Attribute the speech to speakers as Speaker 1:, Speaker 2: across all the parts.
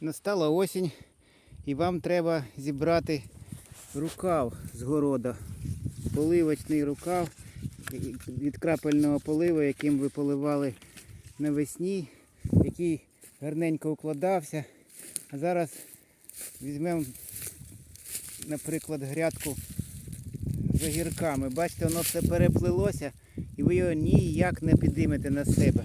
Speaker 1: Настала осінь і вам треба зібрати рукав з города. Поливочний рукав від крапельного поливу, яким ви поливали навесні, який гарненько укладався. А зараз візьмемо, наприклад, грядку з огірками. Бачите, воно все переплилося і ви його ніяк не підіймете на себе.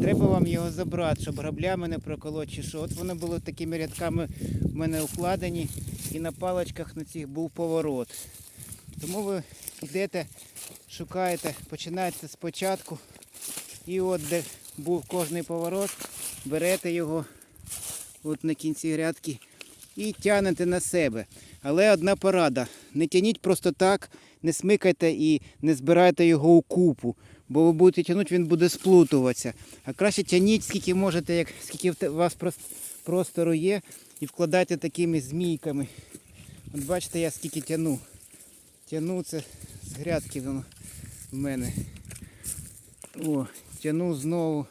Speaker 1: Треба вам його забрати, щоб граблями не проколоти чи що. От вони були такими рядками в мене укладені і на паличках на цих був поворот. Тому ви йдете, шукаєте, починаєте спочатку. І от де був кожний поворот, берете його от на кінці грядки і тягнете на себе. Але одна порада. Не тяніть просто так, не смикайте і не збирайте його у купу. Бо ви будете тягнути, він буде сплутуватися. А краще тяніть, скільки можете, як, скільки у вас простору є, і вкладайте такими змійками. От бачите, я скільки тяну. Тяну це з грядки воно в мене. О, тяну знову.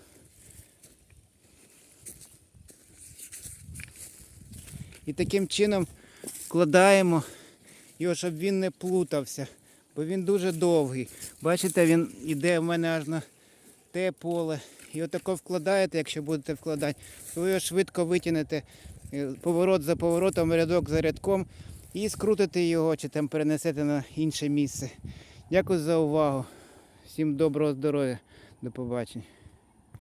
Speaker 1: І таким чином вкладаємо його, щоб він не плутався, бо він дуже довгий. Бачите, він йде в мене аж на те поле. І отако вкладаєте, якщо будете вкладати, то ви його швидко витягнете е, поворот за поворотом, рядок за рядком і скрутите його чи там перенесете на інше місце. Дякую за увагу. Всім доброго здоров'я. До побачення.